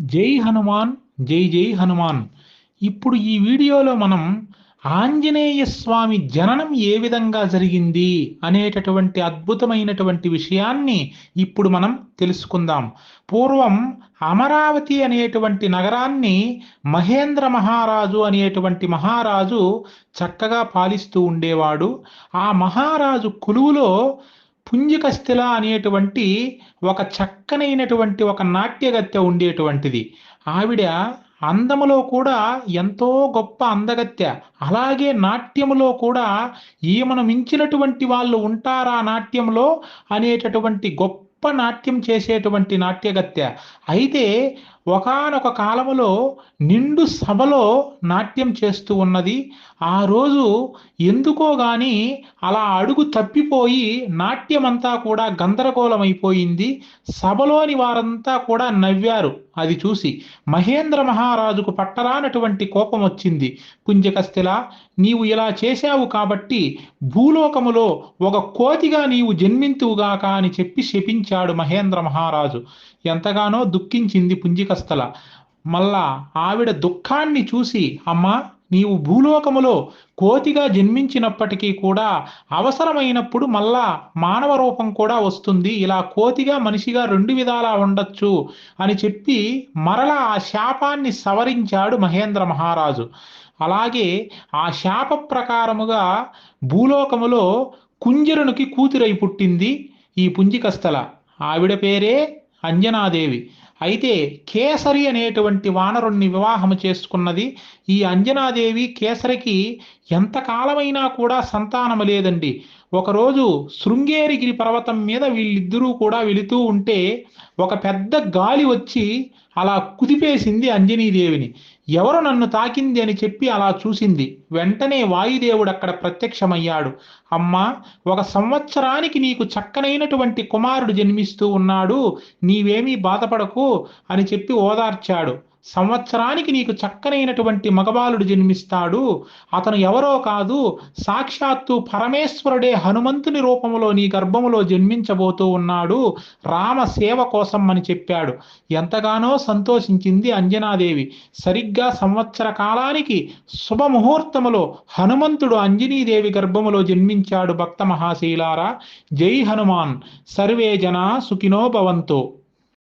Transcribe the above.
జై హనుమాన్ జై జై హనుమాన్. ఇప్పుడు ఈ వీడియోలో మనం ఆంజనేయ స్వామి జననం ఏ విధంగా జరిగింది అనేటటువంటి అద్భుతమైనటువంటి విషయాన్ని ఇప్పుడు మనం తెలుసుకుందాం. పూర్వం అమరావతి అనేటువంటి నగరాన్ని మహేంద్ర మహారాజు అనేటువంటి మహారాజు చక్కగా పాలిస్తూ ఉండేవాడు. ఆ మహారాజు కొలువులో పుంజికస్థిల అనేటువంటి ఒక చక్కనైనటువంటి ఒక నాట్యగత్య ఉండేటువంటిది. ఆవిడ అందములో కూడా ఎంతో గొప్ప అందగత్య అలాగే నాట్యములో కూడా ఈమెను మించినటువంటి వాళ్ళు ఉంటారా నాట్యంలో అనేటటువంటి గొప్ప నాట్యం చేసేటువంటి నాట్యగత్య అయితే ఒకానొక కాలములో నిండు సభలో నాట్యం చేస్తూ ఉన్నది. ఆ రోజు ఎందుకో గాని అలా అడుగు తప్పిపోయి నాట్యమంతా కూడా గందరగోళమైపోయింది. సభలోని వారంతా కూడా నవ్వారు అది చూసి. మహేంద్ర మహారాజుకు పట్టరానటువంటి కోపం వచ్చింది. పుంజకస్థిల నీవు ఇలా చేశావు కాబట్టి భూలోకములో ఒక కోతిగా నీవు జన్మింతువుగాక అని చెప్పి శపించాడు మహేంద్ర మహారాజు. ఎంతగానో దుఃఖించింది పుంజికస్థల. మళ్ళా ఆవిడ దుఃఖాన్ని చూసి అమ్మా నీవు భూలోకములో కోతిగా జన్మించినప్పటికీ కూడా అవసరమైనప్పుడు మళ్ళా మానవ రూపం కూడా వస్తుంది. ఇలా కోతిగా మనిషిగా రెండు విధాలా ఉండొచ్చు అని చెప్పి మరలా ఆ శాపాన్ని సవరించాడు మహేంద్ర మహారాజు. అలాగే ఆ శాప ప్రకారముగా భూలోకములో కుంజరునికి కూతురై పుట్టింది ఈ పుంజికస్థల. ఆవిడ పేరే అంజనాదేవి. అయితే కేసరి అనేటువంటి వానరుణ్ణి వివాహము చేసుకున్నది ఈ అంజనాదేవి కేసరికి ఎంతకాలమైనా కూడా సంతానము లేదండి. ఒకరోజు శృంగేరిగిరి పర్వతం మీద వీళ్ళిద్దరూ కూడా వెళుతూ ఉంటే ఒక పెద్ద గాలి వచ్చి అలా కుదిపేసింది అంజనీదేవిని. ఎవరు నన్ను తాకింది అని చెప్పి అలా చూసింది. వెంటనే వాయుదేవుడు అక్కడ ప్రత్యక్షమయ్యాడు. అమ్మా ఒక సంవత్సరానికి నీకు చక్కనైనటువంటి కుమారుడు జన్మిస్తూ ఉన్నాడు. నీవేమీ బాధపడకు అని చెప్పి ఓదార్చాడు. సంవత్సరానికి నీకు చక్కనైనటువంటి మగబాలుడు జన్మిస్తాడు. అతను ఎవరో కాదు సాక్షాత్తు పరమేశ్వరుడే హనుమంతుని రూపంలో నీ గర్భములో జన్మించబోతూ ఉన్నాడు. రామ సేవ కోసం అని చెప్పాడు. ఎంతగానో సంతోషించింది అంజనాదేవి. సరిగ్గా సంవత్సర కాలానికి శుభముహూర్తములో హనుమంతుడు అంజనీదేవి గర్భములో జన్మించాడు భక్త మహాశీలారా. జై హనుమాన్. సర్వే జనా సుఖినో భవంతో.